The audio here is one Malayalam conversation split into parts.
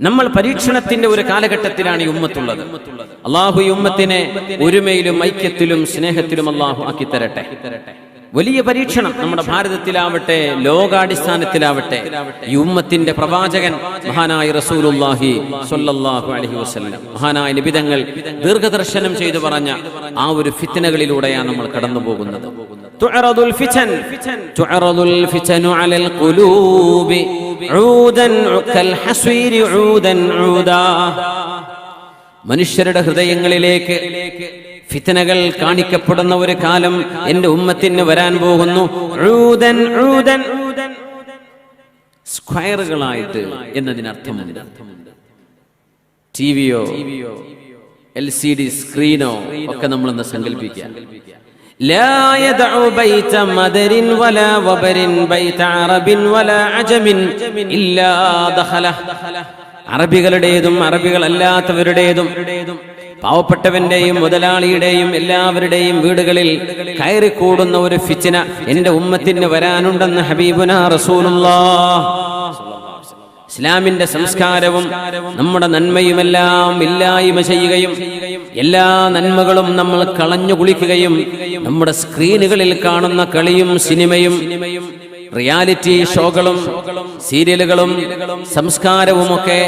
നമ്മൾ പരീക്ഷണത്തിന്റെ ഒരു കാലഘട്ടത്തിലാണ് ഈ ഉമ്മത്തുള്ളത്. അള്ളാഹു ഈ ഉമ്മത്തിനെ ഒരുമയിലും ഐക്യത്തിലും സ്നേഹത്തിലും അള്ളാഹു ആക്കി തരട്ടെ വലിയ പരീക്ഷണം നമ്മുടെ ഭാരതത്തിലാവട്ടെ ലോകാടിസ്ഥാനത്തിലാവട്ടെ ഈ ഉമ്മത്തിന്റെ പ്രവാചകൻ മഹാനായ റസൂലുല്ലാഹി സ്വല്ലല്ലാഹു അലൈഹി വസല്ലം. മഹാനായ നിബിതങ്ങൾ ദീർഘദർശനം ചെയ്തു പറഞ്ഞ ആ ഒരു ഫിത്തനകളിലൂടെയാണ് നമ്മൾ കടന്നു പോകുന്നത് تعرض الفتن تعرض الفتن على القلوب عودا كالحصير عودا عودا മനുഷ്യരുടെ ഹൃദയങ്ങളിലേക്ക് ഫിത്തനകൾ കാണിക്കപ്പെടുന്ന ഒരു കാലം എന്റെ ഉമ്മത്തിന് വരാൻ പോകുന്നു ഊദൻ, ഊദൻ. സ്ക്വയറുകളായിട്ട് എന്നതിനർത്ഥമുണ്ട് ടി വിയോ എൽ സി ഡി സ്ക്രീനോ ഒക്കെ നമ്മളൊന്ന് സങ്കല്പിക്കാം لا يدع بيت مدر ولا وبر بيت عرب ولا عجم إلا دخله അറബികളുടേതും അറബികളല്ലാത്തവരുടേതും പാവപ്പെട്ടവന്റെയും മുതലാളിയുടെയും എല്ലാവരുടെയും വീടുകളിൽ കയറിക്കൂടുന്ന ഒരു ഫിച്ചിന എന്റെ ഉമ്മത്തിന് വരാനുണ്ടെന്ന് ഹബീബുന റസൂലുള്ള ഇസ്ലാമിന്റെ സംസ്കാരവും നമ്മുടെ നന്മയുമെല്ലാം ഇല്ലായ്മ ചെയ്യുകയും എല്ലാ നന്മകളും നമ്മൾ കളഞ്ഞു കുളിക്കുകയും നമ്മുടെ സ്ക്രീനുകളിൽ കാണുന്ന കളിയും സിനിമയും റിയാലിറ്റി ഷോകളും സീരിയലുകളും സംസ്കാരവും ഒക്കെ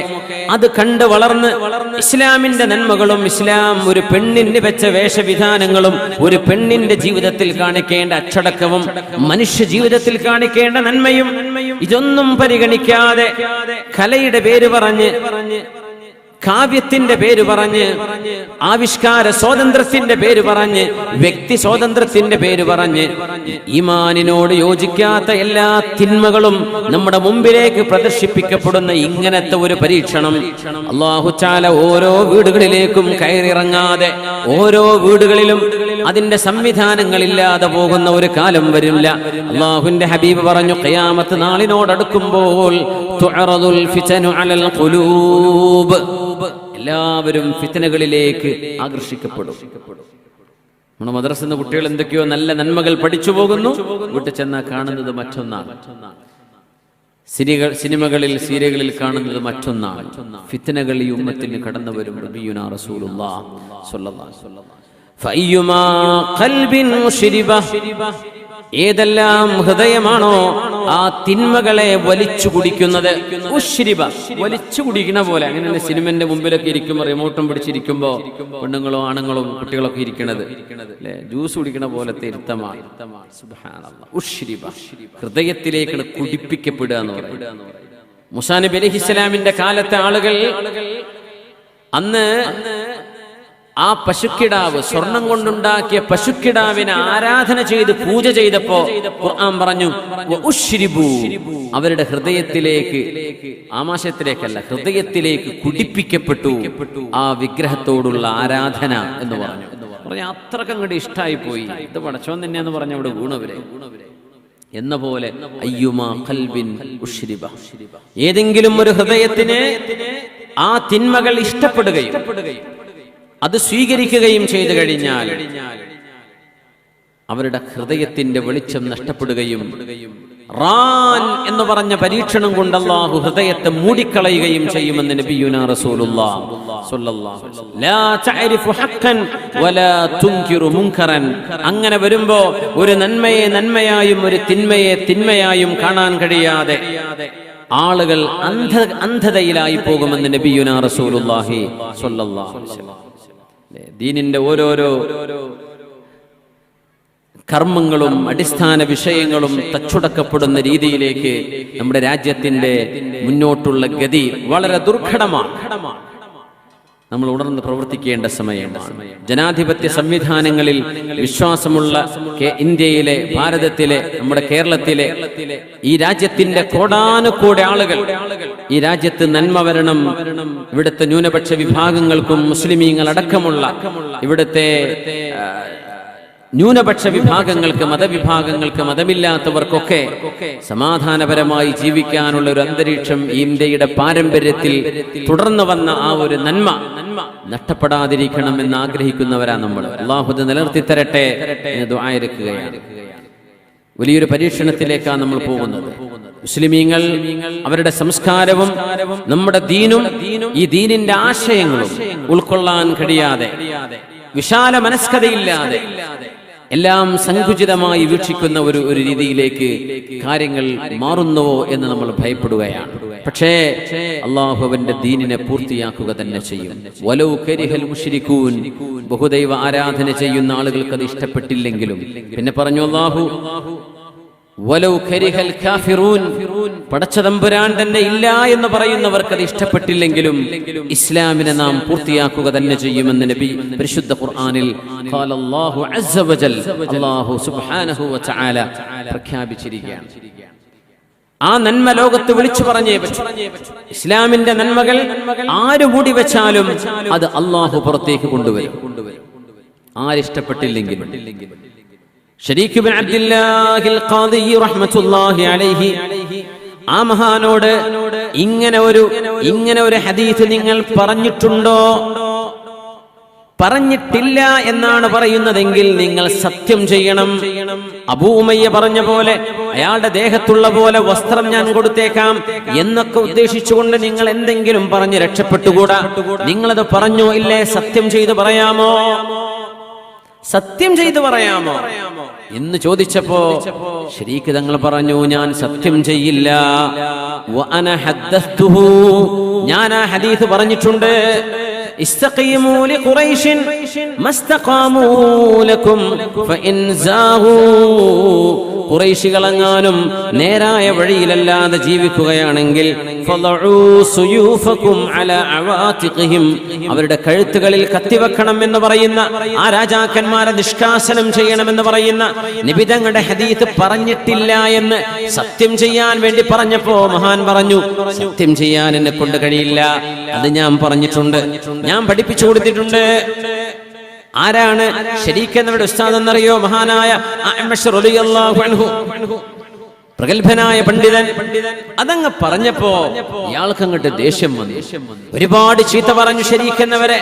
അത് കണ്ട് വളർന്ന് ഇസ്ലാമിന്റെ നന്മകളും ഇസ്ലാം ഒരു പെണ്ണിന് വെച്ച വേഷവിധാനങ്ങളും ഒരു പെണ്ണിന്റെ ജീവിതത്തിൽ കാണിക്കേണ്ട അച്ചടക്കവും മനുഷ്യ ജീവിതത്തിൽ കാണിക്കേണ്ട നന്മയും ഇതൊന്നും പരിഗണിക്കാതെ കലയുടെ പേര് പറഞ്ഞ് കാവ്യത്തിന്റെ പേര് പറഞ്ഞ് ആവിഷ്കാര സ്വാതന്ത്ര്യത്തിന്റെ പേര് പറഞ്ഞ് വ്യക്തി സ്വാതന്ത്ര്യത്തിന്റെ പേര് പറഞ്ഞ് ഈമാനിനോട് യോജിക്കാത്ത എല്ലാ തിന്മകളും നമ്മുടെ മുമ്പിലേക്ക് പ്രദർശിപ്പിക്കപ്പെടുന്ന ഇങ്ങനത്തെ ഒരു പരീക്ഷണം. അള്ളാഹുച്ചാല ഓരോ വീടുകളിലേക്കും കയറിറങ്ങാതെ ഓരോ വീടുകളിലും അതിന്റെ സംവിധാനങ്ങളില്ലാതെ പോകുന്ന ഒരു കാലം വരില്ല. അള്ളാഹുന്റെ ഹബീബ് പറഞ്ഞു കയാമത്ത് നാളിനോടടുക്കുമ്പോൾ അലൽ ഖുലൂബ്. എല്ലാവരും ഫിത്തനകളിലേക്ക് ആകർഷിക്കപ്പെടും. നമ്മുടെ മദ്രസ എന്ന കുട്ടികൾ എന്തൊക്കെയോ നല്ല നന്മകൾ പഠിച്ചു പോകുന്നു. വീട്ടിൽ ചെന്നാൽ കാണുന്നത് മറ്റൊന്നാണ്. സിനിമകളിൽ സീരിയലുകളിൽ കാണുന്നത് മറ്റൊന്നാണ്. ഫിത്തനകൾ ഈ ഉമ്മത്തിന് കടന്നു വരും സ്വല്ലല്ലാഹു അലൈഹി വസല്ലം. ഏതെല്ലാം ഹൃദയമാണോ ആ തിന്മകളെ വലിച്ചു കുടിക്കുന്നത്? ഉശ്രിബ വലിച്ചു കുടിക്കുന്ന പോലെ. അങ്ങനെ സിനിമന്റെ മുമ്പിലൊക്കെ ഇരിക്കുമ്പോൾ റിമോട്ടും പിടിച്ചിരിക്കുമ്പോ പെണ്ണുങ്ങളും ആണുങ്ങളും കുട്ടികളൊക്കെ ഇരിക്കണത്. ജ്യൂസ് കുടിക്കുന്ന പോലെ ഹൃദയത്തിലേക്ക് കുടിപ്പിക്കപ്പെടുക എന്ന് പറയുന്നത്. മുസാ നബി ഇസ്ലാമിന്റെ കാലത്തെ ആളുകൾ അന്ന് ആ പശുക്കിടാവ് സ്വർണം കൊണ്ടുണ്ടാക്കിയ പശുക്കിടാവിനെ ആരാധന ചെയ്ത് പൂജ ചെയ്തപ്പോ ഖുർആൻ പറഞ്ഞു. അവരുടെ ഹൃദയത്തിലേക്ക് ആമാശയത്തിലേക്കല്ല ഹൃദയത്തിലേക്ക് കുടിപ്പിക്കപ്പെട്ടു ആ വിഗ്രഹത്തോടുള്ള ആരാധന എന്ന് പറഞ്ഞു. പറഞ്ഞ അത്രയ്ക്ക് അങ്ങോട്ട് ഇഷ്ടായി പോയി. ഇത് പടച്ചോൻ തന്നെയാന്ന് പറഞ്ഞ അവിടെ ഗുണവരെ എന്ന പോലെ ഏതെങ്കിലും ഒരു ഹൃദയത്തിന് ആ തിന്മകൾ ഇഷ്ടപ്പെടുകയും അത് സ്വീകരിക്കുകയും ചെയ്തു കഴിഞ്ഞാൽ അവരുടെ ഹൃദയത്തിന്റെ വെളിച്ചം നഷ്ടപ്പെടുകയും റാൻ എന്ന് പറഞ്ഞ പരീക്ഷണം കൊണ്ട് ഹൃദയത്തെ മൂടിക്കളയുകയും ചെയ്യുമെന്ന് നബിയുന മുൻകറൻ അങ്ങനെ വരുമ്പോ ഒരു നന്മയെ നന്മയായും ഒരു തിന്മയെ തിന്മയായും കാണാൻ കഴിയാതെ ആളുകൾ അന്ധ അന്ധതയിലായി പോകുമെന്ന് നബിയുന റസൂലുള്ളാഹി സ്വല്ലല്ലാഹു. ദീനിന്റെ ഓരോരോ കർമ്മങ്ങളും അടിസ്ഥാന വിഷയങ്ങളും തച്ചുടക്കപ്പെടുന്ന രീതിയിലേക്ക് നമ്മുടെ രാജ്യത്തിന്റെ മുന്നോട്ടുള്ള ഗതി വളരെ ദുർഘടമാണ്. നമ്മൾ ഉണർന്ന് പ്രവർത്തിക്കേണ്ട സമയമാണ്. ജനാധിപത്യ സംവിധാനങ്ങളിൽ വിശ്വാസമുള്ള ഇന്ത്യയിലെ ഭാരതത്തിലെ നമ്മുടെ കേരളത്തിലെ ഈ രാജ്യത്തിന്റെ കോടാനുകോടി ആളുകൾ ഈ രാജ്യത്ത് നന്മ വരണം ഇവിടുത്തെ ന്യൂനപക്ഷ വിഭാഗങ്ങൾക്കും മുസ്ലിമീങ്ങൾ അടക്കമുള്ള ഇവിടുത്തെ ന്യൂനപക്ഷ വിഭാഗങ്ങൾക്ക് മതവിഭാഗങ്ങൾക്ക് മതമില്ലാത്തവർക്കൊക്കെ സമാധാനപരമായി ജീവിക്കാനുള്ള ഒരു അന്തരീക്ഷം ഇന്ത്യയുടെ പാരമ്പര്യത്തിൽ തുടർന്നു വന്ന ആ ഒരു നന്മ നഷ്ടപ്പെടാതിരിക്കണം എന്ന് ആഗ്രഹിക്കുന്നവരാ നമ്മൾ. അള്ളാഹുദ് നിലനിർത്തി തരട്ടെ എന്ന് വലിയൊരു പരീക്ഷണത്തിലേക്കാണ് നമ്മൾ പോകുന്നത്. മുസ്ലിമീങ്ങൾ അവരുടെ സംസ്കാരവും നമ്മുടെ ദീനും ഈ ദീനിന്റെ ആശയങ്ങളും ഉൾക്കൊള്ളാൻ കഴിയാതെ വിശാല മനസ്കതയില്ലാതെ എല്ലാം സങ്കുചിതമായി വീക്ഷിക്കുന്ന ഒരു ഒരു രീതിയിലേക്ക് കാര്യങ്ങൾ മാറുന്നുവോ എന്ന് നമ്മൾ ഭയപ്പെടുകയാണ്. പക്ഷേ അള്ളാഹു അവന്റെ ദീനിനെ പൂർത്തിയാക്കുക തന്നെ ചെയ്യും. വലൗ കരിഹൽ മുഷിരിക്കൂൻ ബഹുദൈവ ആരാധന ചെയ്യുന്ന ആളുകൾക്ക് അത് ഇഷ്ടപ്പെട്ടില്ലെങ്കിലും. പിന്നെ പറഞ്ഞു അള്ളാഹു പടച്ചതമ്പുരാൻ തന്നെ ഇല്ല എന്ന് പറയുന്നവർക്ക് അത് ഇഷ്ടപ്പെട്ടില്ലെങ്കിലും ഇസ്ലാമിനെ നാം പൂർത്തിയാക്കുക തന്നെ ചെയ്യുമെന്ന് നബി പരിശുദ്ധ ഖുർആനിൽ പ്രഖ്യാപിച്ചിരിക്കുകയാണ്. ആ നന്മ ലോകത്ത് വിളിച്ചു പറഞ്ഞേ ഇസ്ലാമിന്റെ നന്മകൾ ആര് മൂടി വെച്ചാലും അത് അള്ളാഹു പുറത്തേക്ക് കൊണ്ടുവരും. ആരിഷ്ടപ്പെട്ടില്ലെങ്കിലും ഷരീഖ് ബിൻ അബ്ദുല്ലാഹിൽ ഖാദി റഹ്മത്തുള്ളാഹി അലൈഹി ആ മഹാനോട് ഇങ്ങനെ ഒരു ഇങ്ങനെ ഒരു ഹദീസ് നിങ്ങൾ പറഞ്ഞിട്ടുണ്ടോ? പറഞ്ഞിട്ടില്ല എന്നാണ് പറയുന്നതെങ്കിൽ നിങ്ങൾ സത്യം ചെയ്യണം. അബൂമയ്യ പറഞ്ഞ പോലെ അയാളുടെ ദേഹത്തുള്ള പോലെ വസ്ത്രം ഞാൻ കൊടുത്തേക്കാം എന്നൊക്കെ ഉദ്ദേശിച്ചുകൊണ്ട് നിങ്ങൾ എന്തെങ്കിലും പറഞ്ഞ് രക്ഷപ്പെട്ടുകൂടാ? നിങ്ങളത് പറഞ്ഞോ ഇല്ലേ? സത്യം ചെയ്ത് പറയാമോ? സത്യം ചെയ്തു പറയാമോ? എന്ന് ചോദിച്ചപ്പോ ശരീക്ക് തങ്ങൾ പറഞ്ഞു ഞാൻ സത്യം ചെയ്യില്ല. ഞാൻ ആ ഹദീസ് പറഞ്ഞിട്ടുണ്ട്. استقيموا لقريش ما استقاموا لكم فإن زاغوا ഖുറൈശികളെങ്ങാനും നേരായ വഴിയിലല്ലാതെ ജീവിക്കുകയാണെങ്കിൽ ഫളഉ സുയൂഫകും അലാ അവാതിഖിഹിം. അവരുടെ കഴുത്തുകളിൽ കത്തിവെക്കണം എന്ന് പറയുന്ന ആ രാജാക്കന്മാരെ നിഷ്കാസനം ചെയ്യണമെന്ന് പറയുന്ന നിബിതങ്ങളുടെ ഹദീത്ത് പറഞ്ഞിട്ടില്ല എന്ന് സത്യം ചെയ്യാൻ വേണ്ടി പറഞ്ഞപ്പോ മഹാൻ പറഞ്ഞു സത്യം ചെയ്യാൻ എന്നെ കൊണ്ട് കഴിയില്ല അത് ഞാൻ പറഞ്ഞിട്ടുണ്ട് ഞാൻ പഠിപ്പിച്ചു കൊടുത്തിട്ടുണ്ട്. ആരാണ് ശരീക്കെന്നവരുടെ ഉസ്താദ് എന്നറിയോ മഹാനായ പ്രഗത്ഭനായ പണ്ഡിതൻ. അതങ്ങ് പറഞ്ഞപ്പോ ഇയാൾക്ക് അങ്ങോട്ട് ദേഷ്യം വന്നു. ഒരുപാട് ചീത്ത പറഞ്ഞു ശരീക്കുന്നവരെ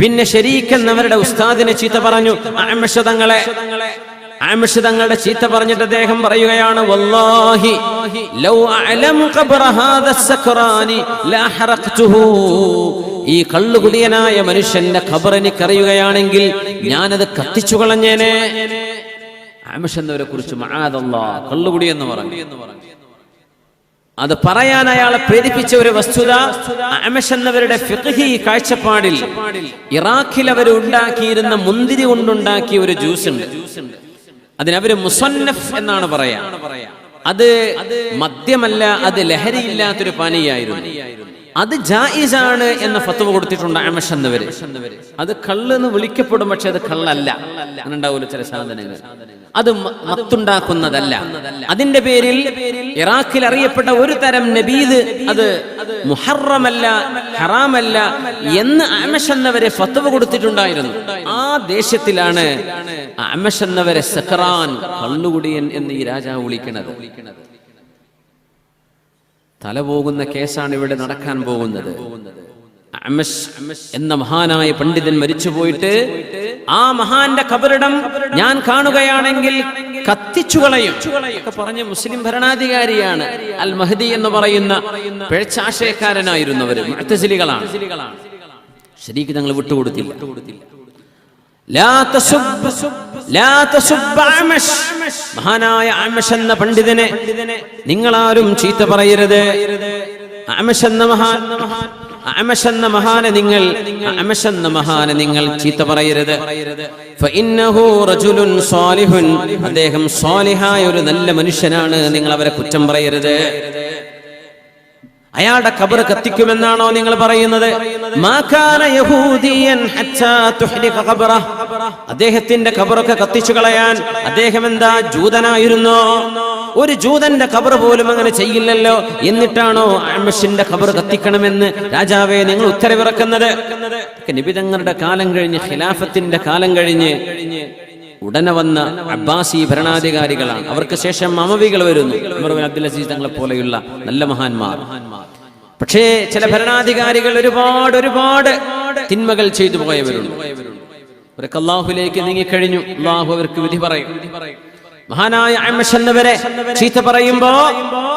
പിന്നെ ശരീക്കുന്നവരുടെ ഉസ്താദിനെ ചീത്ത പറഞ്ഞു അമിഷതങ്ങളെ തങ്ങളെ. ആമിഷ് തങ്ങളുടെ ചീത്ത പറഞ്ഞിട്ട് അദ്ദേഹം പറയുകയാണ് വല്ലാഹി ലൗ ഈ കള്ളുകുടിയനായ മനുഷ്യന്റെ ഖബർ എനിക്കറിയുകയാണെങ്കിൽ ഞാനത് കത്തിച്ചു കളഞ്ഞേനെ. ആമിഷ് കുറിച്ച് കള്ളുകുടി എന്ന് പറഞ്ഞു. അത് പറയാൻ അയാളെ പ്രേരിപ്പിച്ച ഒരു വസ്തുത അമഷ് എന്നവരുടെ കാഴ്ചപ്പാടിൽ ഇറാഖിൽ അവർ ഉണ്ടാക്കിയിരുന്ന മുന്തിരി കൊണ്ടുണ്ടാക്കിയ ഒരു ജ്യൂസ് ഉണ്ട്. അതിനവര് മുസന്നഫ് എന്നാണ് പറയാ. അത് മദ്യമല്ല അത് ലഹരിയില്ലാത്തൊരു പാനീയായിരുന്നു. അത് ജായിസാണ് എന്ന ഫത്തുവ കൊടുത്തിട്ടുണ്ട് അമഷ് എന്നവര്. അത് കള്ള് എന്ന് വിളിക്കപ്പെടും പക്ഷെ അത് കള്ളല്ല. അങ്ങനെ ചില സാധനങ്ങൾ. അത് മത്തുണ്ടാക്കുന്നതല്ല. അതിന്റെ പേരിൽ ഇറാഖിൽ അറിയപ്പെട്ട ഒരു തരം നബീദ് അത് മുഹറമല്ല ഹറാമല്ല എന്ന് അമഷ് എന്നവരെ ഫത്തുവ കൊടുത്തിട്ടുണ്ടായിരുന്നു. ആ ദേശത്തിലാണ് അമഷ് എന്നവരെ സക്രാൻ കള്ളുകുടിയൻ എന്ന് ഈ രാജാവ് വിളിക്കുന്നത് തല പോകുന്ന കേസാണ് ഇവിടെ നടക്കാൻ പോകുന്നത്. എന്ന മഹാനായ പണ്ഡിതൻ മരിച്ചുപോയിട്ട് ആ മഹാന്റെ കബറിടം ഞാൻ കാണുകയാണെങ്കിൽ കത്തിച്ചു കളയും. പറഞ്ഞ മുസ്ലിം ഭരണാധികാരിയാണ്. അൽ മഹദി എന്ന് പറയുന്ന പേഴ്ചാശയക്കാരനായിരുന്നവര് മുഅ്തസിലികളാണ്. ശരീക്ക് തങ്ങൾ വിട്ടുകൊടുത്തില്ല ലാ തസുബ് ലാ തസുബ് അമശ്. മഹാനായ അമശ് എന്ന പണ്ഡിതനെ നിങ്ങളാരും ചീത്ത പറയരുത്. അമശ് എന്ന മഹാൻ അമശ് എന്ന മഹാനെ നിങ്ങൾ അമശ് എന്ന മഹാനെ നിങ്ങൾ ചീത്ത പറയരുത്. അദ്ദേഹം സ്വാലിഹായ ഒരു നല്ല മനുഷ്യനാണ് നിങ്ങൾ അവരെ കുറ്റം പറയരുത്. അയാളുടെ കബർ കത്തിക്കുമെന്നാണോ നിങ്ങൾ പറയുന്നത്. അദ്ദേഹത്തിന്റെ കബറൊക്കെ കത്തിച്ചു കളയാൻ അദ്ദേഹം എന്താ ജൂതനായിരുന്നോ? ഒരു ജൂതന്റെ കബർ പോലും അങ്ങനെ ചെയ്യില്ലല്ലോ. എന്നിട്ടാണോ അമഷിന്റെ കബർ കത്തിക്കണമെന്ന് രാജാവെ നിങ്ങൾ ഉത്തരവിറക്കുന്നത്? നിബിതങ്ങളുടെ കാലം കഴിഞ്ഞ് ഖിലാഫത്തിന്റെ കാലം കഴിഞ്ഞ് ഉടനെ വന്ന അബ്ബാസി ഭരണാധികാരികളാണ്. അവർക്ക് ശേഷം അമവികൾ വരുന്നു. അബ്ദുൽ അസീസ് തങ്ങളെ പോലെയുള്ള നല്ല മഹാന്മാർ. പക്ഷേ ചില ഭരണാധികാരികൾ ഒരുപാട് ഒരുപാട് തിന്മകൾ ചെയ്തു പോയവരുണ്ട്. അവരൊക്കെ അള്ളാഹുലേക്ക് നീങ്ങിക്കഴിഞ്ഞു. അള്ളാഹു അവർക്ക് വിധി പറയും. മഹാനായ എന്നവരെ ചീത്ത പറയുമ്പോ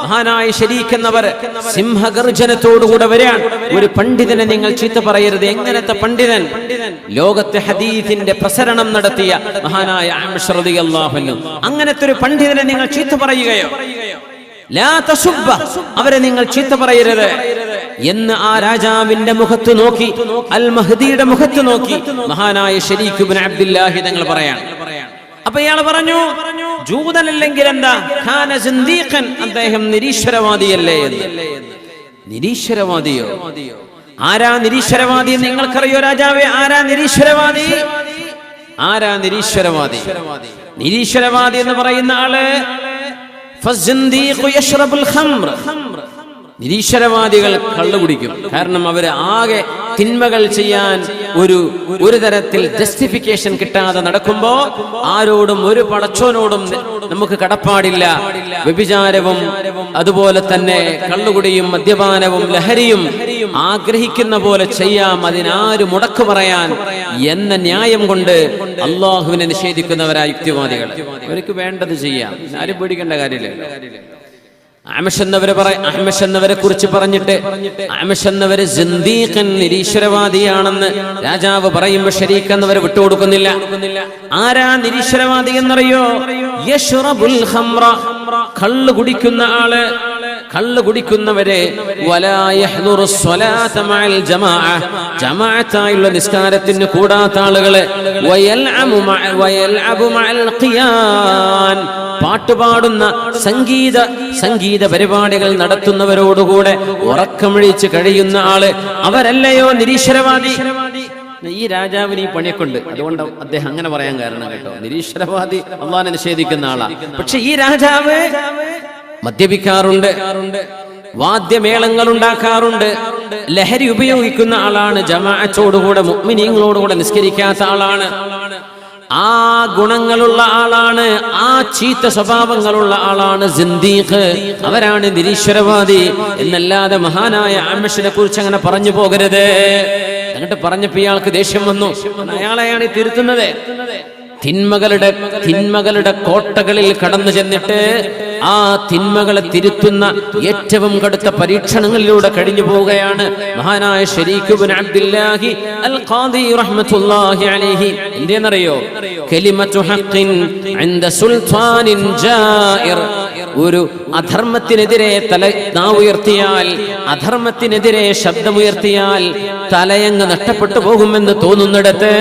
മഹാനായ ഷരീഖ് എന്നവർ സിംഹഗർജനത്തോടുകൂടെ വരാൻ ഒരു പണ്ഡിതനെ നിങ്ങൾ ചീത്ത പറയരുത്. എങ്ങനത്തെ പണ്ഡിതൻ? ലോകത്തെ ഹദീദിന്റെ പ്രസരണം നടത്തിയ മഹാനായ അങ്ങനത്തെ ഒരു പണ്ഡിതനെ നിങ്ങൾ ചീത്ത പറയുകയോ? അവരെ നിങ്ങൾ ചീത്ത പറയരുത്. എന്ന് ആ രാജാവിന്റെ മുഖത്ത് നോക്കി അൽ മഹദിയുടെ മുഖത്ത് നോക്കി മഹാനായ ഷരീഖ് ഇബ്നു അബ്ദുല്ലാഹി തങ്ങൾ പറയാണ്. അപ്പൊ ഇയാൾ പറഞ്ഞു ജൂതനല്ലെങ്കിൽ എന്താ? അദ്ദേഹം നിരീശ്വരവാദിയല്ലേ എന്ന്. നിരീശ്വരവാദിയോ? ആരാ നിരീശ്വരവാദി നിങ്ങൾക്കറിയോ രാജാവേ? ആരാ നിരീശ്വരവാദി? ആരാ നിരീശ്വരവാദി? നിരീശ്വരവാദി എന്ന് പറയുന്ന ആൾ നിരീശ്വരവാദികൾ കള്ളുകുടിക്കും കാരണം അവർ ആകെ തിന്മകൾ ചെയ്യാൻ ഒരു ഒരു തരത്തിൽ ജസ്റ്റിഫിക്കേഷൻ കിട്ടാതെ നടക്കുമ്പോ ആരോടും ഒരു പടച്ചോനോടും നമുക്ക് കടപ്പാടില്ല. വ്യഭിചാരവും അതുപോലെ തന്നെ കള്ളുകുടിയും മദ്യപാനവും ലഹരിയും ആഗ്രഹിക്കുന്ന പോലെ ചെയ്യാം. അതിനാര് മുടക്കു പറയാൻ എന്ന ന്യായം കൊണ്ട് അള്ളാഹുവിനെ നിഷേധിക്കുന്നവരായ യുക്തിവാദികൾ. അവർക്ക് വേണ്ടത് ചെയ്യാം. ആരും പേടിക്കേണ്ട കാര്യമില്ല ആമഷ് എന്നവരെ പറ അഹ്മഷ് എന്നവരെ കുറിച്ച് പറഞ്ഞിട്ട് ആമഷ് എന്നവര് സിന്ദീഖൻ നിരീശ്വരവാദിയാണെന്ന് രാജാവ് പറയുമ്പോ ഷരീഖ് എന്നവരെ വിട്ടുകൊടുക്കുന്നില്ല. ആരാ നിരീശ്വരവാദി എന്നറിയോ? യശ്റബുൽ ഹംറ കള്ളു കുടിക്കുന്ന ആൾ. കള്ള് കുടിക്കുന്നവരെ ജമാഅത്തായുള്ള നിസ്കാരത്തിന് കൂടാത്ത ആളുകളെ പാട്ടുപാടുന്ന സംഗീത സംഗീത പരിപാടികൾ നടത്തുന്നവരോടുകൂടെ ഉറക്കമൊഴിച്ച് കഴിയുന്ന ആൾ അവരല്ലയോ നിരീശ്വരവാദി? ഈ രാജാവിന് ഈ പണിയൊക്കെയുണ്ട്. അതുകൊണ്ട് അദ്ദേഹം അങ്ങനെ പറയാൻ കാരണം കേട്ടോ. നിരീശ്വരവാദി അള്ളാൻ നിഷേധിക്കുന്ന ആളാ. പക്ഷെ ഈ രാജാവ് മദ്യപിക്കാറുണ്ട്. വാദ്യമേളങ്ങൾ ഉണ്ടാക്കാറുണ്ട് ലഹരി ഉപയോഗിക്കുന്ന ആളാണ്. ജമാഅത്തോടുകൂടെ മുഅ്മിനീങ്ങളോടുകൂടെ നിസ്കരിക്കാത്ത ആളാണ്. ആ ഗുണങ്ങളുള്ള ആളാണ്. ആ ചീത്ത സ്വഭാവങ്ങളുള്ള ആളാണ് സിന്ദീഖ്. അവരാണ് നിരീശ്വരവാദി. എന്നല്ലാതെ മഹാനായ ആമഷിനെ കുറിച്ച് അങ്ങനെ പറഞ്ഞു പോകരുത്. എന്നിട്ട് പറഞ്ഞപ്പോ ഇയാൾക്ക് ദേഷ്യം വന്നു. അയാളെയാണ് തിരുത്തുന്നത്. തിന്മകളുടെ തിന്മകളുടെ കോട്ടകളിൽ കടന്നു ചെന്നിട്ട് ആ തിന്മകളെ തിരുത്തുന്ന ഏറ്റവും കടുത്ത പരീക്ഷണങ്ങളിലൂടെ കഴിഞ്ഞു പോവുകയാണ് മഹാനായ ഷരീഖുബിൻ അൽ ഖാദി അലൈഹി. എന്തെന്നറിയോ കലിമത്തു ഹഖിൻ ഇൻദ ജായിർ ഒരു അധർമ്മത്തിനെതിരെ തല നാ ഉയർത്തിയാൽ അധർമ്മത്തിനെതിരെ ശബ്ദമുയർത്തിയാൽ തലയങ്ങ് നഷ്ടപ്പെട്ടു പോകുമെന്ന് തോന്നുന്നിടത്ത്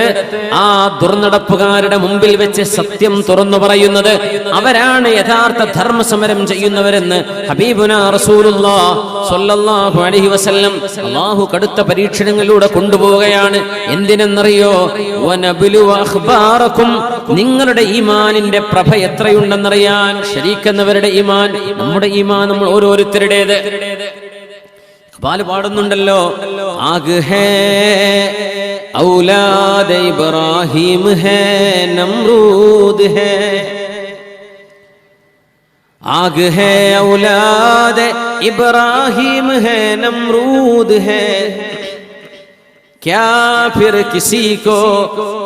ആ ദുർനടപ്പുകാരുടെ മുമ്പിൽ വെച്ച് സത്യം തുറന്നു പറയുന്നത് അവരാണ് യഥാർത്ഥ ധർമ്മ സമരം ചെയ്യുന്നവരെന്ന് ഹബീബുന റസൂലുല്ലാഹു അലൈഹി വസല്ലം അല്ലാഹു കടുത്ത പരീക്ഷണങ്ങളിലൂടെ കൊണ്ടുപോവുകയാണ്. എന്തിനെന്നറിയോ? ഈ നിങ്ങളുടെ ഈമാനിന്റെ പ്രഭ എത്രയുണ്ടെന്നറിയാൻ ശരിക്കുന്നവരുടെ ഈമാൻ നമ്മുടെ ഈമാൻ നമ്മൾ ഓരോരുത്തരുടേത് ഇഖ്ബാൽ പാടുന്നുണ്ടല്ലോ ആഗ് ഹേ ഔലാദ് ഇബ്രാഹിം ഹേ നമ്രൂദ് ഹേ आग है औलाद इब्राहिम है नमरूद है क्या फिर किसी को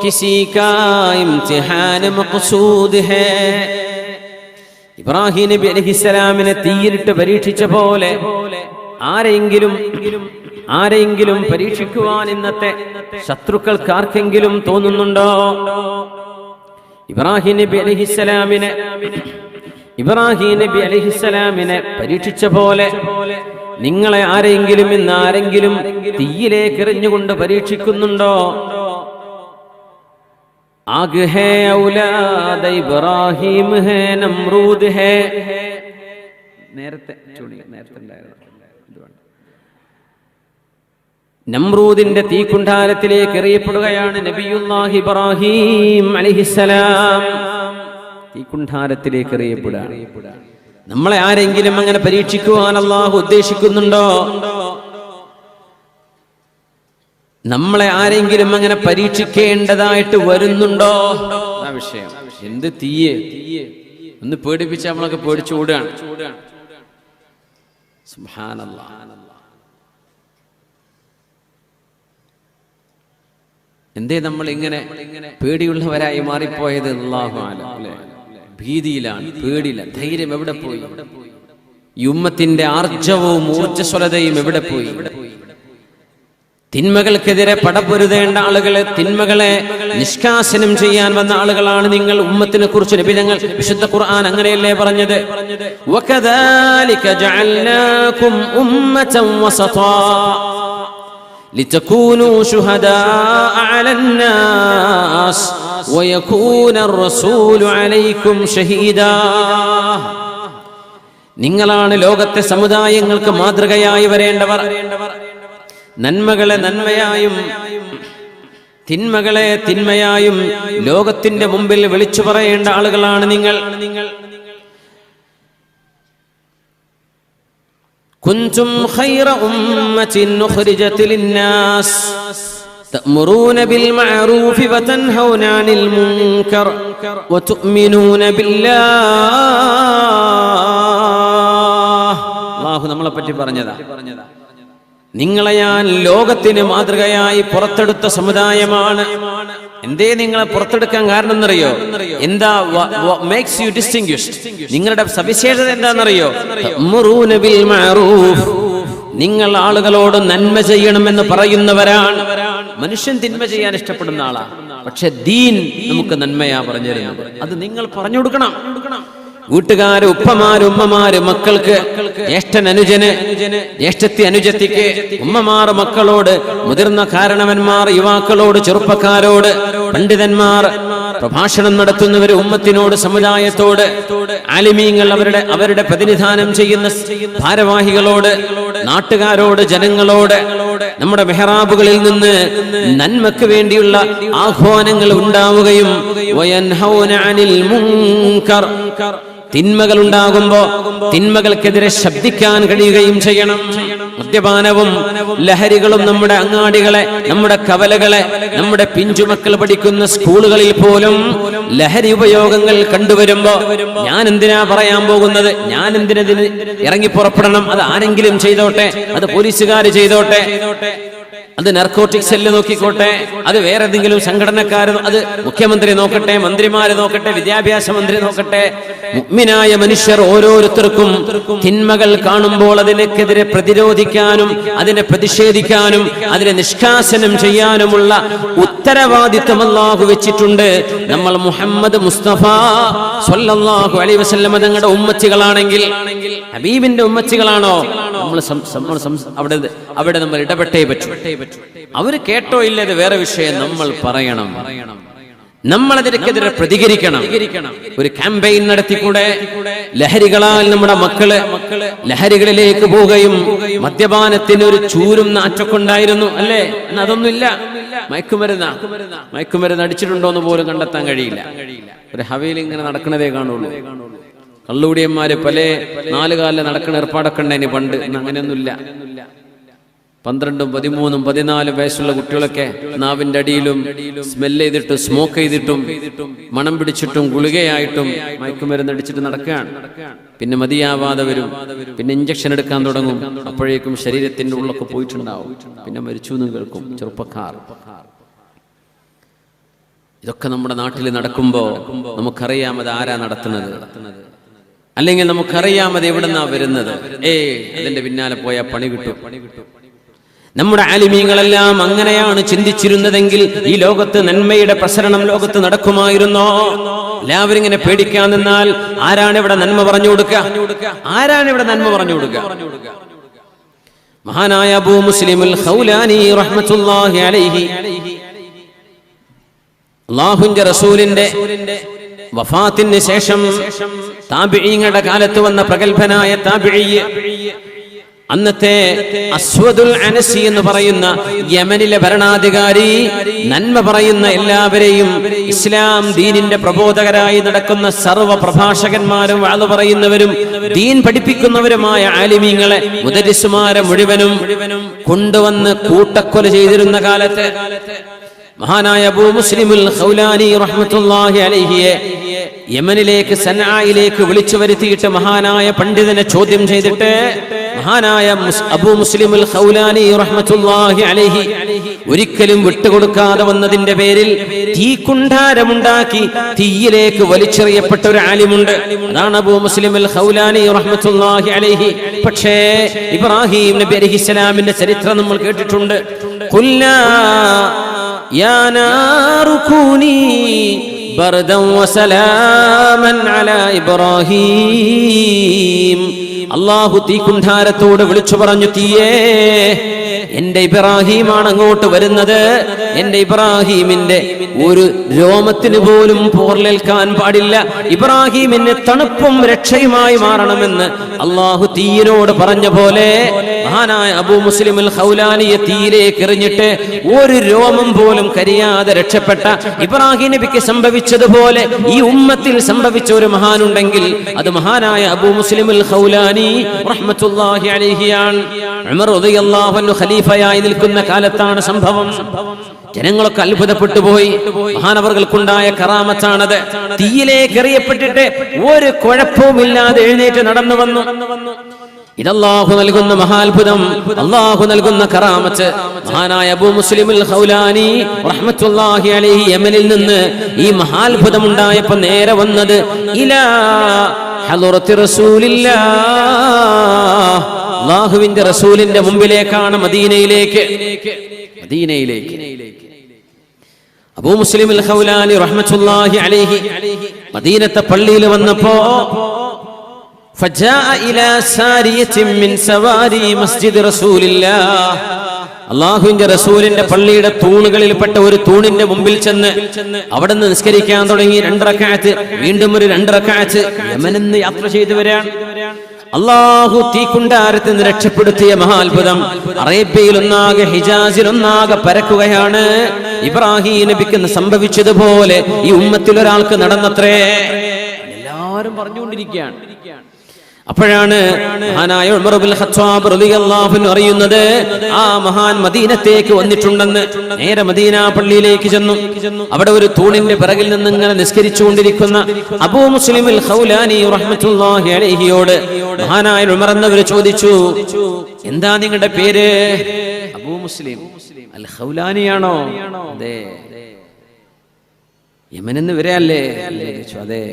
किसी का इम्तिहान मकसूद है ഇബ്രാഹിം നബി അലഹിസ്സലാമിനെ തീയിലിട്ട് പരീക്ഷിച്ച പോലെ ആരെങ്കിലും ആരെങ്കിലും പരീക്ഷിക്കുവാൻ ഇന്നത്തെ ശത്രുക്കൾക്ക് ആർക്കെങ്കിലും തോന്നുന്നുണ്ടോ? ഇബ്രാഹിം നബി അലഹിസ്സലാമിനെ ഇബ്രാഹിം നബി അലഹിസ്സലാമിനെ പരീക്ഷിച്ച പോലെ നിങ്ങളെ ആരെങ്കിലും ഇന്ന് ആരെങ്കിലും തീയിലേക്ക് എറിഞ്ഞുകൊണ്ട് പരീക്ഷിക്കുന്നുണ്ടോ? ആഗ് है औलाद इब्राहिम ഹേ नमरूद ഹേ. നേരത്തെ ചൂടി നേരത്തെ ഉണ്ടായിരുന്നു. നമ്രൂദിന്റെ തീക്കുണ്ടാരത്തിലേക്ക് എറിയപ്പെടുകയാണ് നബിയുല്ലാഹി ഇബ്രാഹിം അലിഹിസലാം തീക്കുണ്ടാരത്തിലേക്ക് എറിയപ്പെടുക നമ്മളെ ആരെങ്കിലും അങ്ങനെ പരീക്ഷിക്കുവാൻ അള്ളാഹു ഉദ്ദേശിക്കുന്നുണ്ടോ? നമ്മളെ ആരെങ്കിലും അങ്ങനെ പരീക്ഷിക്കേണ്ടതായിട്ട് വരുന്നുണ്ടോ? ആ വിഷയം. എന്ത് തീയെ? ഒന്ന് പേടിപ്പിച്ച നമ്മളൊക്കെ പേടിച്ചു ഓടുകയാണ്. എന്തേ നമ്മൾ ഇങ്ങനെ പേടിയുള്ളവരായി മാറിപ്പോയത്? ഭീതിയിലാണ് പേടിയില്ല ധൈര്യം എവിടെ പോയി? യുമ്മത്തിന്റെ ആർജവും ഊർജസ്വലതയും എവിടെ പോയി? തിന്മകൾക്കെതിരെ പടപൊരുതേണ്ട ആളുകളെ തിന്മകളെ നിഷ്കാസനം ചെയ്യാൻ വന്ന ആളുകളാണ് നിങ്ങൾ ഉമ്മത്തിനെ കുറിച്ച് നബിതങ്ങൾ വിശുദ്ധ ഖുർആൻ അങ്ങനെയല്ലേ പറഞ്ഞത് وَكَذَلِكَ جَعَلْنَاكُمْ أُمَّةً وَسَطًا لتكونوا شهداء على الناس ويكون الرسول عليكم شهيدا നിങ്ങളാണ് ലോകത്തെ സമുദായങ്ങൾക്ക് മാതൃകയായി വരേണ്ടവർ നന്മകളെ നന്മയായും തിന്മകളെ തിന്മയായും ലോകത്തിന്റെ മുമ്പിൽ വിളിച്ചു പറയേണ്ട ആളുകളാണ് നിങ്ങൾ നിങ്ങൾ كنتم خير أمة أخرجت للناس تأمرون بالمعروف وتنهون عن المنكر وتؤمنون بالله الله നമ്മളെ പറ്റി പറഞ്ഞതാ നിങ്ങളെ ഞാൻ ലോകത്തിന് മാതൃകയായി പുറത്തെടുത്ത സമുദായമാണ്. എന്തേ നിങ്ങളെ പുറത്തെടുക്കാൻ കാരണം എന്നറിയോ എന്താ മേക്സ് യു ഡിസ്റ്റിംഗ്വിഷ് നിങ്ങളുടെ സവിശേഷത എന്താണെന്നറിയോ. നിങ്ങൾ ആളുകളോട് നന്മ ചെയ്യണമെന്ന് പറയുന്നവരാണ്. മനുഷ്യൻ തിന്മ ചെയ്യാൻ ഇഷ്ടപ്പെടുന്ന ആളാണ് പക്ഷെ ദീൻ നമുക്ക് നന്മയാ പറഞ്ഞു തരുന്നത് അത് നിങ്ങൾ പറഞ്ഞു കൊടുക്കണം. വീട്ടുകാര് ഉപ്പമാര് ഉമ്മമാര് മക്കൾക്ക് ജ്യേഷ്ഠൻ അനുജന് ജ്യേഷ്ഠത്തി അനുജത്തിക്ക് ഉമ്മമാർ മക്കളോട് മുതിർന്ന കാരണവന്മാർ യുവാക്കളോട് ചെറുപ്പക്കാരോട് പണ്ഡിതന്മാർ പ്രഭാഷണം നടത്തുന്നവർ ഉമ്മത്തിനോട് സമുദായത്തോട് ആലിമീങ്ങൾ അവരുടെ അവരുടെ പ്രതിനിധാനം ചെയ്യുന്ന ഭാരവാഹികളോട് നാട്ടുകാരോട് ജനങ്ങളോട് നമ്മുടെ മെഹറാബുകളിൽ നിന്ന് നന്മക്ക് വേണ്ടിയുള്ള ആഹ്വാനങ്ങൾ ഉണ്ടാവുകയും അനിൽ മുൻകർ തിന്മകൾ ഉണ്ടാകുമ്പോ തിന്മകൾക്കെതിരെ ശബ്ദിക്കാൻ കഴിയുകയും ചെയ്യണം. മദ്യപാനവും ലഹരികളും നമ്മുടെ അങ്ങാടികളെ നമ്മുടെ കവലകളെ നമ്മുടെ പിഞ്ചുമക്കൾ പഠിക്കുന്ന സ്കൂളുകളിൽ പോലും ലഹരി ഉപയോഗങ്ങൾ കണ്ടുവരുമ്പോ ഞാൻ എന്തിനാ പറയാൻ പോകുന്നത്? ഞാൻ എന്തിനതിന് ഇറങ്ങി പുറപ്പെടണം? അത് ആരെങ്കിലും ചെയ്തോട്ടെ? അത് പോലീസുകാർ ചെയ്തോട്ടെ? അത് നർക്കോട്ടിക് സെല്ല് നോക്കിക്കോട്ടെ അത് വേറെ ഏതെങ്കിലും സംഘടനക്കാർ അത് മുഖ്യമന്ത്രി നോക്കട്ടെ മന്ത്രിമാര് നോക്കട്ടെ വിദ്യാഭ്യാസ മന്ത്രി നോക്കട്ടെ മുഗ്മിനായ മനുഷ്യർ ഓരോരുത്തർക്കും തിന്മകൾ കാണുമ്പോൾ അതിനെക്കെതിരെ പ്രതിരോധിക്കാനും അതിനെ പ്രതിഷേധിക്കാനും അതിനെ നിഷ്കാസനം ചെയ്യാനുമുള്ള ഉത്തരവാദിത്വം അള്ളാഹു വെച്ചിട്ടുണ്ട്. നമ്മൾ മുഹമ്മദ് മുസ്തഫ സ്വല്ലാഹു അലൈഹി വസല്ലമ തങ്ങളുടെ ഉമ്മച്ചികളാണെങ്കിൽ ഹബീബിന്റെ ഉമ്മച്ചികളാണോ നമ്മൾ അവിടെ അവിടെ നമ്മൾ ഇടപെട്ടേ പറ്റൂ. അവർ കേട്ടോ ഇല്ലത് വേറെ വിഷയം നമ്മൾ പറയണം. നമ്മൾ അതിനെതിരെ പ്രതികരിക്കണം. ഒരു ക്യാമ്പയിൻ നടത്തിക്കൂടെ? ലഹരികളാൽ നമ്മുടെ മക്കൾ ലഹരികളിലേക്ക് പോവുകയും മദ്യപാനത്തിന് ഒരു ചൂരും നാറ്റൊക്കെ ഉണ്ടായിരുന്നു അല്ലേ? എന്നാ അതൊന്നുമില്ല. മയക്കുമരുന്ന. മയക്കുമരുന്ന് അടിച്ചിട്ടുണ്ടോ എന്ന് പോലും കണ്ടെത്താൻ കഴിയില്ല. ഒരു ഹവയിൽ ഇങ്ങനെ നടക്കണതേ കാണുള്ളൂ. കള്ളുകൂടിയന്മാര് പല നാലുകാലിലെ നടക്കുന്ന ഏർപ്പാടൊക്കെ ഉണ്ടായിന് പണ്ട്. അങ്ങനെയൊന്നുമില്ല. പന്ത്രണ്ടും പതിമൂന്നും പതിനാലും വയസ്സുള്ള കുട്ടികളൊക്കെ നാവിന്റെ അടിയിലും സ്മെല്ല് ചെയ്തിട്ട് സ്മോക്ക് ചെയ്തിട്ടും മണം പിടിച്ചിട്ടും ഗുളികയായിട്ടും മയക്കുമരുന്ന് അടിച്ചിട്ട് നടക്കുകയാണ്. പിന്നെ മതിയാവാതെ വരും. പിന്നെ ഇഞ്ചക്ഷൻ എടുക്കാൻ തുടങ്ങും. അപ്പോഴേക്കും ശരീരത്തിന്റെ ഉള്ളൊക്കെ പോയിട്ടുണ്ടാവും. പിന്നെ മരിച്ചു എന്ന് കേൾക്കും ചെറുപ്പക്കാർ. ഇതൊക്കെ നമ്മുടെ നാട്ടിൽ നടക്കുമ്പോ നമുക്കറിയാം അത് ആരാ നടത്തുന്നത്. അല്ലെങ്കിൽ നമുക്കറിയാം അത് എവിടെന്നാ വരുന്നത്. ഏ അതിന്റെ പിന്നാലെ പോയാൽ പണി കിട്ടും പണി കിട്ടും. നമ്മുടെ ആലിമീങ്ങളെല്ലാം അങ്ങനെയാണ് ചിന്തിച്ചിരുന്നതെങ്കിൽ ഈ ലോകത്ത് നന്മയുടെ പ്രസരണം ലോകത്ത് നടക്കുമായിരുന്നോ? എല്ലാവരും ഇങ്ങനെ പേടിക്കാൻ നിന്നാൽ ആരാണ് ഇവിടെ നന്മ പറഞ്ഞു കൊടുക്കുക? ആരാണ് ഇവിടെ നന്മ പറഞ്ഞു കൊടുക്കുക? മഹാനായ അബൂ മുസ്ലിമുൽ ഖൗലാനി റഹ്മത്തുള്ളാഹി അലൈഹി. അല്ലാഹുവിന്റെ റസൂലിന്റെ വഫാത്തിന് ശേഷം താബിഈങ്ങളുടെ കാലത്ത് വന്ന പ്രഗത്ഭനായ താബിഈ അന്നത്തെ അസ്വദുൽ അനസി എന്ന് പറയുന്ന യമനിലെ ഭരണാധികാരി നന്മ പറയുന്ന എല്ലാവരെയും ഇസ്ലാം ദീനിന്റെ പ്രബോധകരായി നടക്കുന്ന സർവ പ്രഭാഷകന്മാരും വാൾ പറയുന്നവരും ദീൻ പഠിപ്പിക്കുന്നവരുമായ ആലിമീങ്ങളെ മുദരിസുമാരെ മുഴുവനും കൊണ്ടുവന്ന് കൂട്ടക്കൊല ചെയ്തിരുന്ന കാലത്ത് മഹാനായ അബൂ മുസ്ലിമുൽ ഖൗലാനി റഹ്മത്തുള്ളാഹി അലൈഹിയെ യമനിലേക്ക് സനായിലേക്ക് വിളിച്ചു വരുത്തിയിട്ട് മഹാനായ പണ്ഡിതനെ ചോദ്യം ചെയ്തിട്ട് മഹാനായ മുസ്- അബൂ മുസ്ലിമുൽ ഖൗലാനി റഹ്മത്തുള്ളാഹി അലൈഹി ഒരിക്കലും വിട്ടുകൊടുക്കാതെ വന്നതിന്റെ പേരിൽ തീക്കുണ്ടാരമുണ്ടാക്കി തീയിലേക്ക് വലിച്ചെറിയപ്പെട്ട ഒരു ആലിമുണ്ട് അതാണ് അബൂ മുസ്ലിം അൽ ഖൗലാനി റഹ്മത്തുള്ളാഹി അലൈഹി പക്ഷേ ഇബ്രാഹിം നബി അലൈഹിസ്സലാമിന്റെ ചരിത്രം നമ്മൾ കേട്ടിട്ടുണ്ട് കുല്ലാ യാ നാറു കൂനി بردا وسلاما على إبراهيم അള്ളാഹു തീക്കുണ്ഠാരത്തോട് വിളിച്ചു പറഞ്ഞു തീയേ എന്റെ ഇബ്രാഹീമാണ് അങ്ങോട്ട് വരുന്നത്. എന്റെ ഇബ്രാഹീമിന്റെ ഒരു രോമത്തിന് പോലും പോർലേൽക്കാൻ പാടില്ല. ഇബ്രാഹീമിന് തണുപ്പും രക്ഷയുമായി മാറണമെന്ന് അള്ളാഹു തീയിനോട് പറഞ്ഞ പോലെ മഹാനായ അബൂ മുസ്ലിമിൽ ഹൗലാനിയെ തീയിലേക്ക് എറിഞ്ഞിട്ട് ഒരു രോമം പോലും കരിയാതെ രക്ഷപ്പെട്ട ഇബ്രാഹിം നബിക്ക് സംഭവിച്ചതുപോലെ ഈ ഉമ്മത്തിൽ സംഭവിച്ച ഒരു മഹാനുണ്ടെങ്കിൽ അത് മഹാനായ അബൂ മുസ്ലിമിൽ ഹൗലാനി ഉമർ റളിയല്ലാഹു ഖലീഫയായി നിൽക്കുന്ന കാലത്താണ് സംഭവം. ജനങ്ങളൊക്കെ അത്ഭുതപ്പെട്ടു പോയി. മഹാനവർകൾക്കുണ്ടായ കറാമത്താണത്. തീയിലേക്ക് എറിയപ്പെട്ടിട്ട് ഒരു കുഴപ്പവുമില്ലാതെ എഴുന്നേറ്റ് നടന്നു വന്നു. ഇതല്ലാഹു നൽകുന്ന മഹാത്ഭുതം അള്ളാഹു നൽകുന്ന കറാമത്ത്. മഹാനായ അബൂ മുസ്ലിമുൽ ഖൗലാനി റഹ്മത്തുള്ളാഹി അലൈഹി യമനിൽ നിന്ന് ഈ മഹാത്ഭുതം ഉണ്ടായപ്പോൾ നേരെ വന്നത് ഇലാ അള്ളാഹുവിന്റെ റസൂലിന്റെ മുമ്പിലേക്കാണ് മദീനയിലേക്ക് മദീനയിലേക്ക് അബൂ മുസ്ലിം അൽ ഖൗലാനി റഹ്മത്തുള്ളാഹി അലൈഹി മദീനത്തെ പള്ളിയിൽ വന്നപ്പോ فجاء إلى سارية من سواري مسجد رسول الله അള്ളാഹുവിന്റെ റസൂലിന്റെ പള്ളിയുടെ തൂണുകളിൽപ്പെട്ട ഒരു തൂണിന്റെ മുമ്പിൽ ചെന്ന് അവിടെ നിന്ന് നിസ്കരിക്കാൻ തുടങ്ങി രണ്ടറക്കാറ്റ് വീണ്ടും ഒരു രണ്ടറക്കാറ്റ് യമനെന്ന് യാത്ര ചെയ്തു വരാൻ അള്ളാഹു തീക്കുണ്ടാരത്തിൽ രക്ഷപ്പെടുത്തിയ മഹാത്ഭുതം. അറേബ്യയിൽ ഒന്നാകെ ഹിജാസിൽ ഒന്നാകെ പരക്കുകയാണ്. ഇബ്രാഹിം നബിക്ക് സംഭവിച്ചതുപോലെ ഈ ഉമ്മത്തിൽ ഒരാൾക്ക് നടന്നത്രേ. എല്ലാവരും പറഞ്ഞുകൊണ്ടിരിക്കുകയാണ്. അപ്പോഴാണ് മഹാനായ ഉമർ ഇബ്നുൽ ഖത്താബ് റളിയല്ലാഹു അൻഹു അറിയുന്നത് ആ മഹാൻ മദീനത്തേക്ക് വന്നിട്ടുണ്ടെന്ന്. നേരെ മദീന പള്ളിയിലേക്ക് ചെന്നു. അവിടെ ഒരു തൂണിന്റെ പിറകിൽ നിന്ന് ഇങ്ങനെ നിസ്കരിച്ചുകൊണ്ടിരിക്കുന്ന അബൂ മുസ്ലിം അൽ ഖൗലാനി റഹ്മത്തുള്ളാഹി അലൈഹിയോട് മഹാനായ ഉമർ എന്നവർ ചോദിച്ചു എന്താ നിങ്ങളുടെ പേര്? അബൂ മുസ്ലിം. അൽ ഖൗലാനിയാണോ? അതെ. യമനെന്ന് വരെയല്ലേ ചോദിച്ചു. അതെ.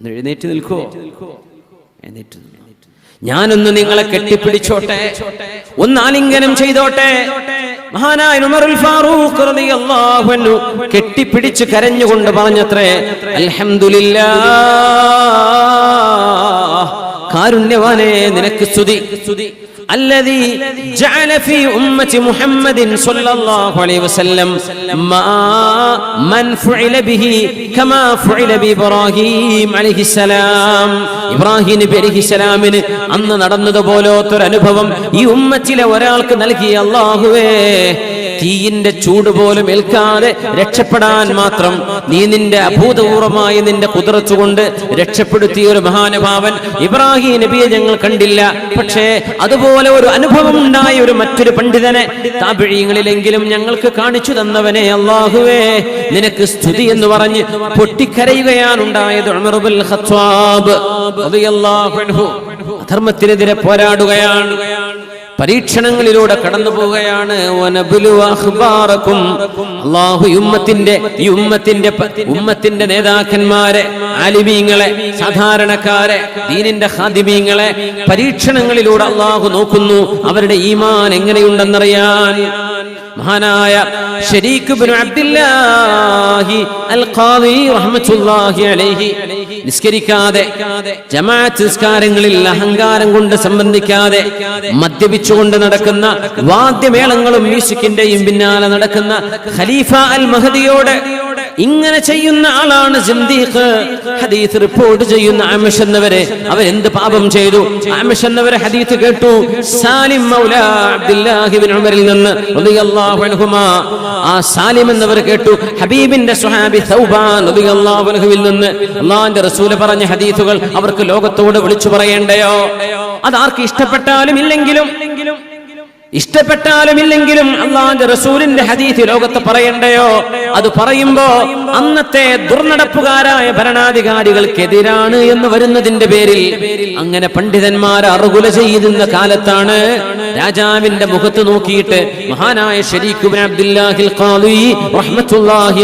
എഴുന്നേറ്റ് നിൽക്കോ. എഴുന്നേറ്റ് നിന്നു. ഞാനൊന്ന് നിങ്ങളെ കെട്ടിപ്പിടിച്ചോട്ടെ. ഒന്ന് ആലിംഗനം ചെയ്തോട്ടെ. മഹാനായ ഉമറുൽ ഫാറൂഖ് റളിയല്ലാഹു അൻഹു കെട്ടിപ്പിടിച്ച് കരഞ്ഞുകൊണ്ട് പറഞ്ഞത്രേ അൽഹംദുലില്ലാ കാരുണ്യവാനേ നിനക്ക് സ്തുതി സ്തുതി الذي جعل في أمة محمد صلى الله عليه وسلم ما من فعل به كما فعل بإبراهيم عليه السلام ഇബ്രാഹിം നബി അലൈഹി സ്വലാമിന് അന്ന് നടന്നതുപോലത്തൊരു അനുഭവം ഈ ഉമ്മത്തിലെ ഒരാൾക്ക് നൽകിയ അള്ളാഹുവേ തീയിന്റെ ചൂട് പോലും ഏൽക്കാതെ രക്ഷപ്പെടാൻ മാത്രം നീ നിന്റെ അഭൂതപൂർവമായ നിന്റെ കുതിർച്ചുകൊണ്ട് രക്ഷപ്പെടുത്തിയ ഒരു മഹാനുഭാവൻ ഇബ്രാഹിം നബിയെ ഞങ്ങൾ കണ്ടില്ല. പക്ഷേ അതുപോലെ ഒരു അനുഭവം ഉണ്ടായ ഒരു മറ്റൊരു പണ്ഡിതനെ താപിഴിയങ്ങളിലെങ്കിലും ഞങ്ങൾക്ക് കാണിച്ചു തന്നവനെ അള്ളാഹുവേ നിനക്ക് സ്തുതി എന്ന് പറഞ്ഞ് പൊട്ടിക്കരയുകയാണ് ഉണ്ടായത് അധർമ്മത്തിനെതിരെ പോരാടുകയാണ്. പരീക്ഷണങ്ങളിലൂടെ കടന്നു പോവുകയാണ്. ഉമ്മത്തിന്റെ ഉമ്മത്തിന്റെ ഉമ്മത്തിന്റെ നേതാക്കന്മാരെ ആലിമീങ്ങളെ സാധാരണക്കാരെ ദീനിന്റെ ഹാദിമീങ്ങളെ പരീക്ഷണങ്ങളിലൂടെ അള്ളാഹു നോക്കുന്നു. അവരുടെ ഈമാൻ എങ്ങനെയുണ്ടെന്നറിയാൻ മഹാനായ ഷരീഖ് അബ്ദുല്ലാഹി അൽ ഖാദി റഹ്മത്തുള്ളാഹി അലൈഹി. നിസ്കരിക്കാതെ ജമാഅത്ത് നിസ്കാരങ്ങളിൽ അഹങ്കാരം കൊണ്ട് സംബന്ധിക്കാതെ മദ്യപിച്ചുകൊണ്ട് നടക്കുന്ന വാദ്യമേളങ്ങളും മ്യൂസിക്കിന്റെയും പിന്നാലെ നടക്കുന്ന ഖലീഫ അൽ മഹദിയോട് ഇങ്ങനെ ചെയ്യുന്ന ആളാണ് സിന്ദീഖ്. ഹദീസ് റിപ്പോർട്ട് ചെയ്യുന്ന ആമിഷ് എന്നവരെ അവർ എന്ത് പാപം ചെയ്തു? ആമിഷ് എന്നവരെ ഹദീസ് കേട്ടു. സാലിം മൗല അബ്ദുല്ലാഹി ബിൻ ഉമറിൽ നിന്ന് റളിയല്ലാഹു അൻഹുമ. ആ സാലിം എന്നവർ കേട്ടു. ഹബീബിന്റെ സ്വഹാബി സൗബാൻ റളിയല്ലാഹു അൻഹുവിൽ നിന്ന് അള്ളാഹിന്റെ റസൂൽ പറഞ്ഞ ഹദീസുകൾ അവർക്ക് ലോകത്തോട് വിളിച്ചു പറയേണ്ടയോ? അത് ആർക്ക് ഇഷ്ടപ്പെട്ടാലും ഇല്ലെങ്കിലും ഇഷ്ടപ്പെട്ടാലും ഇല്ലെങ്കിലും അള്ളാന്റെ റസൂലിന്റെ ഹദീസ് ലോകത്ത് പറയണ്ടയോ? അത് പറയുമ്പോ അന്നത്തെ ദുർനടപ്പുകാരായ ഭരണാധികാരികൾക്കെതിരാണ് എന്ന് വരുന്നതിന്റെ പേരിൽ അങ്ങനെ പണ്ഡിതന്മാർ അറുകുല ചെയ്യുന്ന കാലത്താണ് രാജാവിന്റെ മുഖത്ത് നോക്കിയിട്ട് മഹാനായ ഷരീഖുബിൻ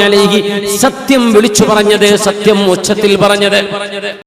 അലൈഹി സത്യം വിളിച്ചു പറഞ്ഞത് സത്യം ഉച്ചത്തിൽ പറഞ്ഞത്.